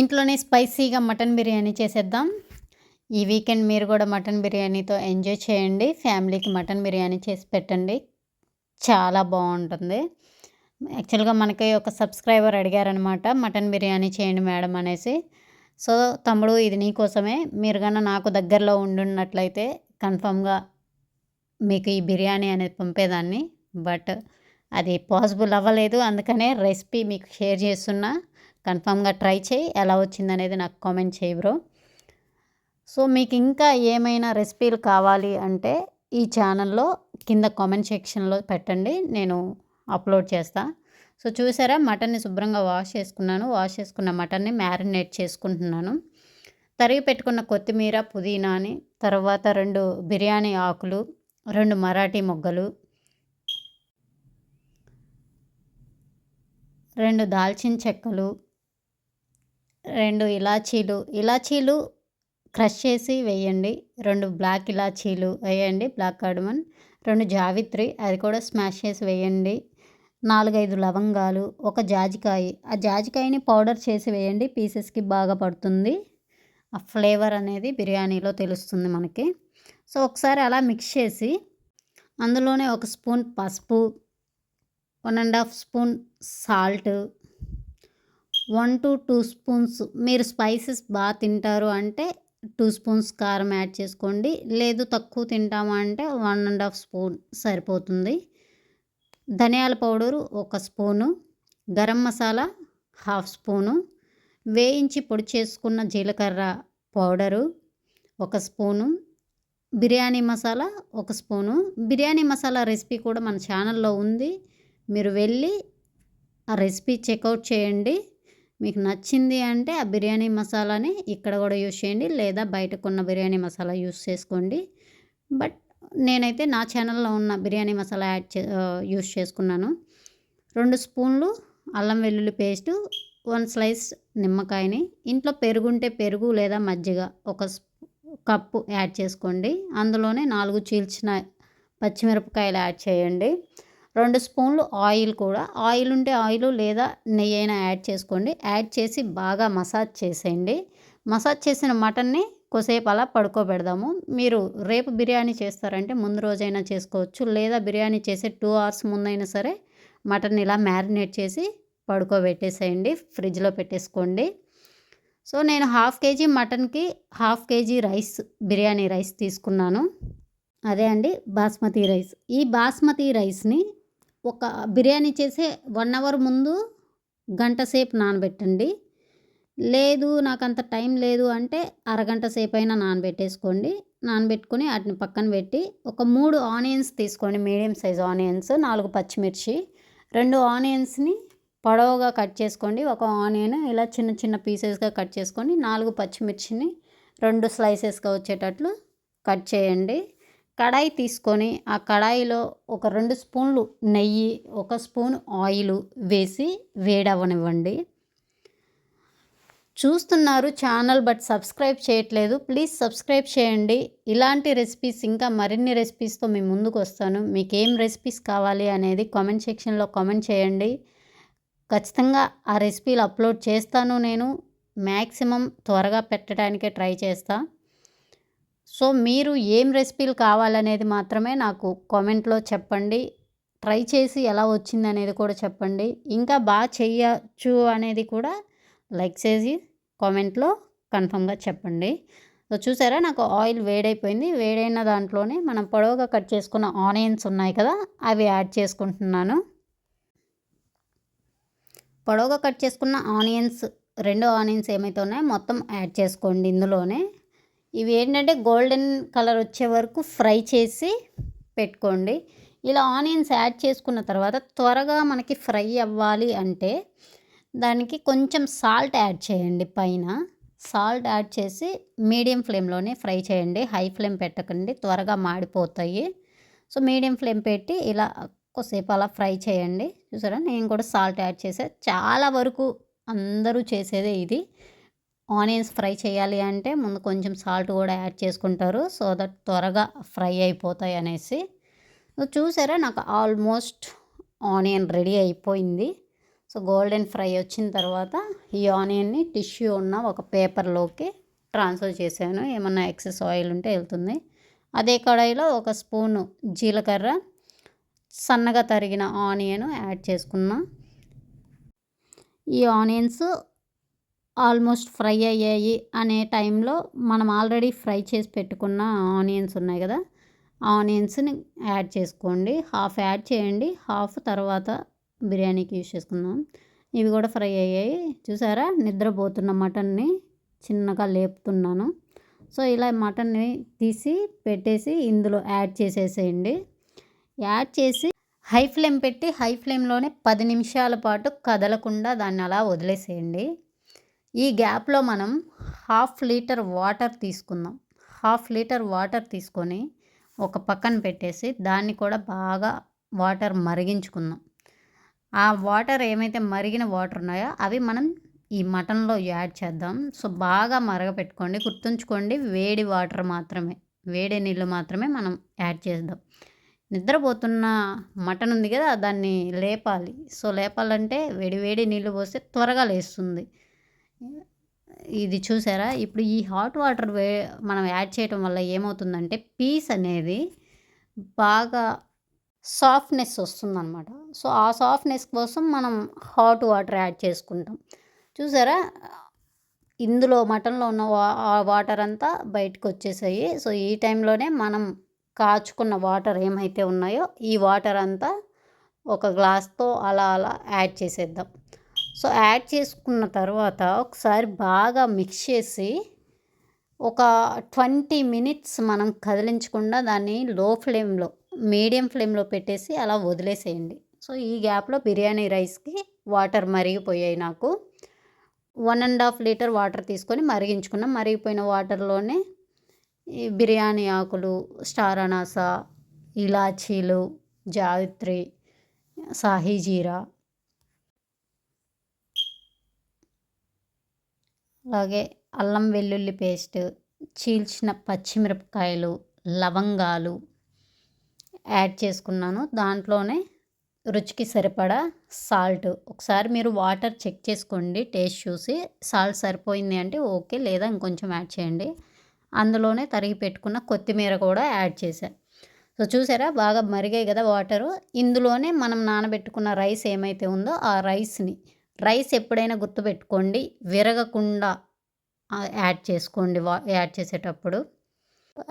ఇంట్లోనే స్పైసీగా మటన్ బిర్యానీ చేసేద్దాం. ఈ వీకెండ్ మీరు కూడా మటన్ బిర్యానీతో ఎంజాయ్ చేయండి. ఫ్యామిలీకి మటన్ బిర్యానీ చేసి పెట్టండి. చాలా బాగుంటుంది. యాక్చువల్గా మనకి ఒక సబ్స్క్రైబర్ అడిగారనమాట మటన్ బిర్యానీ చేయండి మేడం అనేసి. సో తమ్ముడు ఇది నీకోసమే మీరు కన్నా నాకు దగ్గరలో ఉండున్నట్లయితే కన్ఫామ్గా మీకు ఈ బిర్యానీ అనేది పంపేదాన్ని. బట్ అది పాసిబుల్ అవ్వలేదు. అందుకనే రెసిపీ మీకు షేర్ చేస్తున్నా. కన్ఫామ్గా ట్రై చేయి. ఎలా వచ్చిందనేది నాకు కామెంట్ చేయి బ్రో. సో మీకు ఇంకా ఏమైనా రెసిపీలు కావాలి అంటే ఈ ఛానల్లో కింద కామెంట్ సెక్షన్లో పెట్టండి. నేను అప్లోడ్ చేస్తాను సో చూసారా? మటన్ని శుభ్రంగా వాష్ చేసుకున్నాను. వాష్ చేసుకున్న మటన్ని మ్యారినేట్ చేసుకుంటున్నాను. తరిగి పెట్టుకున్న కొత్తిమీర పుదీనాని తర్వాత రెండు బిర్యానీ ఆకులు రెండు మరాఠీ మొగ్గలు రెండు దాల్చిన చెక్కలు రెండు ఇలాచీలు. ఇలాచీలు క్రష్ చేసి వేయండి. రెండు బ్లాక్ ఇలాచీలు వేయండి బ్లాక్ కార్డమన్. రెండు జావిత్రి అది కూడా స్మాష్ చేసి వేయండి. నాలుగైదు లవంగాలు ఒక జాజికాయ. ఆ జాజికాయని పౌడర్ చేసి వేయండి పీసెస్కి బాగా పడుతుంది. ఆ ఫ్లేవర్ అనేది బిర్యానీలో తెలుస్తుంది మనకి. సో ఒకసారి అలా మిక్స్ చేసి అందులోనే ఒక స్పూన్ పసుపు one and half spoon salt one to two spoons. మీరు స్పైసెస్ బాగా తింటారు అంటే టూ స్పూన్స్ కారం యాడ్ చేసుకోండి. లేదు తక్కువ తింటాము అంటే వన్ అండ్ హాఫ్ స్పూన్ సరిపోతుంది. ధనియాల పౌడరు ఒక spoon. Garam masala half spoon. వేయించి పొడి చేసుకున్న జీలకర్ర పౌడరు ఒక స్పూను. బిర్యానీ మసాలా ఒక స్పూను. బిర్యానీ మసాలా రెసిపీ కూడా మన ఛానల్లో ఉంది. మీరు వెళ్ళి ఆ రెసిపీ చెక్అవుట్ చేయండి. మీకు నచ్చింది అంటే ఆ బిర్యానీ మసాలాని ఇక్కడ కూడా యూస్ చేయండి లేదా బయటకున్న బిర్యానీ మసాలా యూస్ చేసుకోండి. బట్ నేనైతే నా ఛానల్లో ఉన్న బిర్యానీ మసాలా యాడ్ చే యూస్ చేసుకున్నాను. రెండు స్పూన్లు అల్లం వెల్లుల్లి పేస్టు వన్ స్లైస్ నిమ్మకాయని. ఇంట్లో పెరుగుంటే పెరుగు లేదా మజ్జిగ ఒక కప్పు యాడ్ చేసుకోండి. అందులోనే నాలుగు చీల్చిన పచ్చిమిరపకాయలు యాడ్ చేయండి. రెండు స్పూన్లు ఆయిల్ కూడా. ఆయిల్ ఉంటే ఆయిల్ లేదా నెయ్యి అయినా యాడ్ చేసుకోండి. యాడ్ చేసి బాగా మసాజ్ చేసేయండి. మసాజ్ చేసిన మటన్ని కొసేపు అలా పడుకోబెడదాము. మీరు రేపు బిర్యానీ చేస్తారంటే ముందు రోజైనా చేసుకోవచ్చు. లేదా బిర్యానీ చేసే టూ అవర్స్ ముందైనా సరే మటన్ ఇలా మ్యారినేట్ చేసి పడుకోబెట్టేసేయండి. ఫ్రిడ్జ్లో పెట్టేసుకోండి. సో నేను half KG మటన్కి half KG rice biryani rice తీసుకున్నాను. అదే అండి బాస్మతి రైస్. ఈ బాస్మతి రైస్ని ఒక బిర్యానీ చేసే వన్ అవర్ ముందు గంట సేపు నానబెట్టండి. లేదు నాకు అంత టైం లేదు అంటే అరగంట సేపు అయినా నానబెట్టేసుకోండి. నానబెట్టుకొని వాటిని పక్కన పెట్టి ఒక మూడు ఆనియన్స్ తీసుకోండి. మీడియం సైజ్ ఆనియన్స్ నాలుగు పచ్చిమిర్చి రెండు ఆనియన్స్ని పొడవుగా కట్ చేసుకోండి. ఒక ఆనియన్ ఇలా చిన్న చిన్న పీసెస్గా కట్ చేసుకొని నాలుగు పచ్చిమిర్చిని రెండు స్లైసెస్గా వచ్చేటట్లు కట్ చేయండి. కడాయి తీసుకొని ఆ కడాయిలో ఒక రెండు స్పూన్లు నెయ్యి ఒక స్పూన్ ఆయిల్ వేసి వేడవనివ్వండి. చూస్తున్నారు ఛానల్ బట్ సబ్స్క్రైబ్ చేయట్లేదు. ప్లీజ్ సబ్స్క్రైబ్ చేయండి. ఇలాంటి రెసిపీస్ ఇంకా మరిన్ని రెసిపీస్తో మీ ముందుకు వస్తాను. మీకు ఏం రెసిపీస్ కావాలి అనేది కామెంట్ సెక్షన్లో కామెంట్ చేయండి. ఖచ్చితంగా ఆ రెసిపీలు అప్లోడ్ చేస్తాను నేను. మ్యాక్సిమం త్వరగా పెట్టడానికే ట్రై చేస్తాను సో మీరు ఏం రెసిపీలు కావాలనేది మాత్రమే నాకు కామెంట్లో చెప్పండి. ట్రై చేసి ఎలా వచ్చింది అనేది కూడా చెప్పండి. ఇంకా బాగా చేయచ్చు అనేది కూడా లైక్ చేసి కామెంట్లో కన్ఫర్మ్గా చెప్పండి. సో చూసారా నాకు ఆయిల్ వేడైపోయింది. వేడైన దాంట్లోనే మనం పొడవుగా కట్ చేసుకున్న ఆనియన్స్ ఉన్నాయి కదా అవి యాడ్ చేసుకుంటున్నాను. పొడవుగా కట్ చేసుకున్న ఆనియన్స్ రెండు ఆనియన్స్ ఏమైతే ఉన్నాయో మొత్తం యాడ్ చేసుకోండి ఇందులోనే. ఇవి ఏంటంటే గోల్డెన్ కలర్ వచ్చే వరకు ఫ్రై చేసి పెట్టుకోండి. ఇలా ఆనియన్స్ యాడ్ చేసుకున్న తర్వాత త్వరగా మనకి ఫ్రై అవ్వాలి అంటే దానికి కొంచెం సాల్ట్ యాడ్ చేయండి పైన. సాల్ట్ యాడ్ చేసి మీడియం ఫ్లేమ్లోనే ఫ్రై చేయండి. హై ఫ్లేమ్ పెట్టకండి. త్వరగా మాడిపోతాయి. సో మీడియం ఫ్లేమ్ పెట్టి ఇలా కొద్దిసేపు అలా ఫ్రై చేయండి. చూసారా? నేను కూడా సాల్ట్ యాడ్ చేసే. చాలా వరకు అందరూ చేసేదే ఇది. ఆనియన్స్ ఫ్రై చేయాలి అంటే ముందు కొంచెం సాల్ట్ కూడా యాడ్ చేసుకుంటారు. సో దట్ త్వరగా ఫ్రై అయిపోతాయి అనేసి. చూసారా నాకు ఆల్మోస్ట్ ఆనియన్ రెడీ అయిపోయింది. సో గోల్డెన్ ఫ్రై వచ్చిన తర్వాత ఈ ఆనియన్ని టిష్యూ ఉన్న ఒక పేపర్లోకి ట్రాన్స్ఫర్ చేశాను. ఏమన్నా ఎక్సెస్ ఆయిల్ ఉంటే వెళ్తుంది. అదే కడాయిలో ఒక స్పూను జీలకర్ర. సన్నగా తరిగిన ఆనియన్ యాడ్ చేసుకున్నా. ఈ ఆనియన్స్ ఆల్మోస్ట్ ఫ్రై అయ్యాయి అనే టైంలో మనం ఆల్రెడీ ఫ్రై చేసి పెట్టుకున్న ఆనియన్స్ ఉన్నాయి కదా ఆనియన్స్ని యాడ్ చేసుకోండి. హాఫ్ యాడ్ చేయండి. హాఫ్ తర్వాత బిర్యానీకి యూజ్ చేసుకుందాం. ఇవి కూడా ఫ్రై అయ్యాయి. చూసారా? నిద్రపోతున్న మటన్ని చిన్నగా లేపుతున్నాను. సో ఇలా మటన్ని తీసి పెట్టేసి ఇందులో యాడ్ చేసేసేయండి. యాడ్ చేసి హై ఫ్లేమ్ పెట్టి హై ఫ్లేమ్లోనే పది నిమిషాల పాటు కదలకుండా దాన్ని అలా వదిలేసేయండి. ఈ గ్యాప్లో మనం హాఫ్ లీటర్ వాటర్ తీసుకుందాం. హాఫ్ లీటర్ వాటర్ తీసుకొని ఒక పక్కన పెట్టేసి దాన్ని కూడా బాగా వాటర్ మరిగించుకుందాం. ఆ వాటర్ ఏమైతే మరిగిన వాటర్ ఉన్నాయో అవి మనం ఈ మటన్లో యాడ్ చేద్దాం. సో బాగా మరగపెట్టుకోండి. గుర్తుంచుకోండి వేడి వాటర్ మాత్రమే వేడి నీళ్ళు మాత్రమే మనం యాడ్ చేద్దాం. నిద్రపోతున్న మటన్ ఉంది కదా దాన్ని లేపాలి. సో లేపాలంటే వేడి వేడి నీళ్ళు పోస్తే త్వరగా లేస్తుంది. ఇది చూసారా? ఇప్పుడు ఈ హాట్ వాటర్ వే మనం యాడ్ చేయటం వల్ల ఏమవుతుందంటే పీస్ అనేది బాగా సాఫ్ట్నెస్ వస్తుందన్నమాట. సో ఆ సాఫ్ట్నెస్ కోసం మనం హాట్ వాటర్ యాడ్ చేసుకుంటాం. చూసారా? ఇందులో మటన్లో ఉన్న వా వాటర్ అంతా బయటకు వచ్చేసాయి. సో ఈ టైంలోనే మనం కాచుకున్న వాటర్ ఏమైతే ఉన్నాయో ఈ వాటర్ అంతా ఒక గ్లాస్తో అలా అలా యాడ్ చేసేద్దాం. సో యాడ్ చేసుకున్న తర్వాత ఒకసారి బాగా మిక్స్ చేసి ఒక ట్వంటీ మినిట్స్ మనం కదిలించకుండా దాన్ని లో ఫ్లేమ్లో మీడియం ఫ్లేమ్లో పెట్టేసి అలా వదిలేసేయండి. సో ఈ గ్యాప్లో బిర్యానీ రైస్కి వాటర్ మరిగిపోయాయి నాకు. One and half litre water తీసుకొని మరిగించుకున్నాం. మరిగిపోయిన వాటర్లోనే ఈ బిర్యానీ ఆకులు స్టార్ అనాస ఇలాచీలు జావిత్రి సాహిజీరా అలాగే అల్లం వెల్లుల్లి పేస్ట్ చీల్చిన పచ్చిమిరపకాయలు లవంగాలు యాడ్ చేసుకున్నాను. దాంట్లోనే రుచికి సరిపడా సాల్ట్. ఒకసారి మీరు వాటర్ చెక్ చేసుకోండి టేస్ట్ చూసి. సాల్ట్ సరిపోయింది అంటే ఓకే లేదా ఇంకొంచెం యాడ్ చేయండి. అందులోనే తరిగి పెట్టుకున్న కొత్తిమీర కూడా యాడ్ చేశాను సో చూసారా? బాగా మరిగాయి కదా వాటరు. ఇందులోనే మనం నానబెట్టుకున్న రైస్ ఏమైతే ఉందో ఆ రైస్ని రైస్ ఎప్పుడైనా గుర్తుపెట్టుకోండి. విరగకుండా యాడ్ చేసుకోండి వా యాడ్ చేసేటప్పుడు.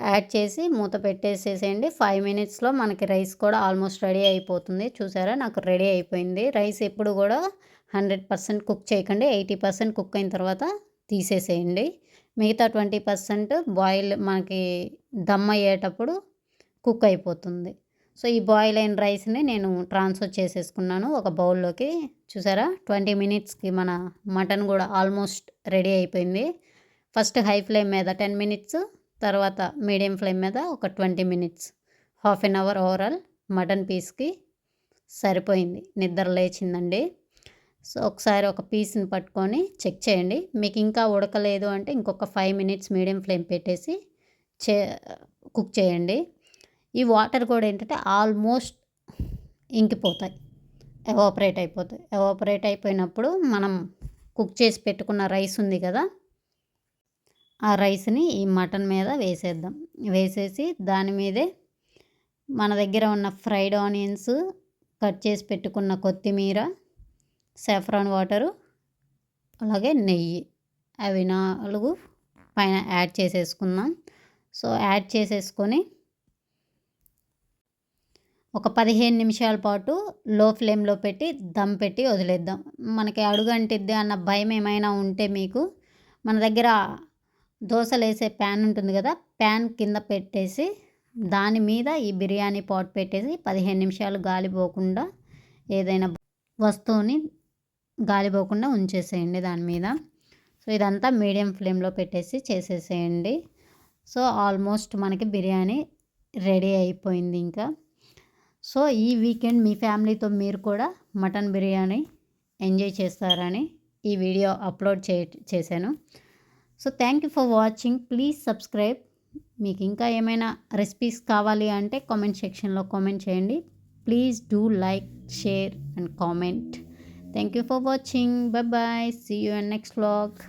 యాడ్ చేసి మూత పెట్టేసేసేయండి. ఫైవ్ మినిట్స్లో మనకి రైస్ కూడా ఆల్మోస్ట్ రెడీ అయిపోతుంది. చూసారా? నాకు రెడీ అయిపోయింది. రైస్ ఎప్పుడు కూడా హండ్రెడ్ పర్సెంట్ కుక్ చేయకండి. ఎయిటీ పర్సెంట్ కుక్ అయిన తర్వాత తీసేసేయండి. మిగతా ట్వంటీ పర్సెంట్ బాయిల్ మనకి దమ్ అయ్యేటప్పుడు కుక్ అయిపోతుంది. సో ఈ బాయిల్ అయిన రైస్ని నేను ట్రాన్స్ఫర్ చేసేసుకున్నాను. ఒక బౌల్లోకి చూసారా? ట్వంటీ మినిట్స్కి మన మటన్ కూడా ఆల్మోస్ట్ రెడీ అయిపోయింది. ఫస్ట్ హై ఫ్లేమ్ మీద టెన్ మినిట్స్ తర్వాత మీడియం ఫ్లేమ్ మీద ఒక twenty minutes half an hour overall mutton పీస్కి సరిపోయింది. నిద్ర లేచిందండి. సో ఒకసారి ఒక పీస్ని పట్టుకొని చెక్ చేయండి. మీకు ఇంకా ఉడకలేదు అంటే ఇంకొక ఫైవ్ మినిట్స్ మీడియం ఫ్లేమ్ పెట్టేసి చే కుక్ చేయండి. ఈ వాటర్ కూడా ఏంటంటే ఆల్మోస్ట్ ఇంకిపోతాయి. ఎవాపరేట్ అయిపోతాయి. ఎవాపరేట్ అయిపోయినప్పుడు మనం కుక్ చేసి పెట్టుకున్న రైస్ ఉంది కదా ఆ రైస్ని ఈ మటన్ మీద వేసేద్దాం. వేసేసి దాని మీదే మన దగ్గర ఉన్న ఫ్రైడ్ ఆనియన్స్ కట్ చేసి పెట్టుకున్న కొత్తిమీర సాఫ్రాన్ వాటరు అలాగే నెయ్యి. అవి నాలుగు పైన యాడ్ చేసేసుకుందాం. సో యాడ్ చేసేసుకొని ఒక పదిహేను నిమిషాల పాటు లో ఫ్లేమ్లో పెట్టి దమ్ పెట్టి వదిలేద్దాం. మనకి అడుగంటిద్ది అన్న భయం ఏమైనా ఉంటే మీకు మన దగ్గర దోశలు వేసే ప్యాన్ ఉంటుంది కదా ప్యాన్ కింద పెట్టేసి దాని మీద ఈ బిర్యానీ పాట్ పెట్టేసి పదిహేను నిమిషాలు గాలిపోకుండా ఏదైనా వస్తువుని గాలిపోకుండా ఉంచేసేయండి దాని మీద. సో ఇదంతా మీడియం ఫ్లేమ్లో పెట్టేసి చేసేసేయండి. సో ఆల్మోస్ట్ మనకి బిర్యానీ రెడీ అయిపోయింది ఇంకా. సో ఈ వీకెండ్ మీ ఫ్యామిలీతో మీరు కూడా మటన్ బిర్యానీ ఎంజాయ్ చేస్తారని ఈ వీడియో అప్లోడ్ చే చేశాను. So thank you for watching. Please subscribe. మీకు ఇంకా ఏమైనా రెసిపీస్ కావాలి అంటే కామెంట్ సెక్షన్లో కామెంట్ చేయండి. Please do like share and comment. Thank you for watching. Bye bye see you and next vlog.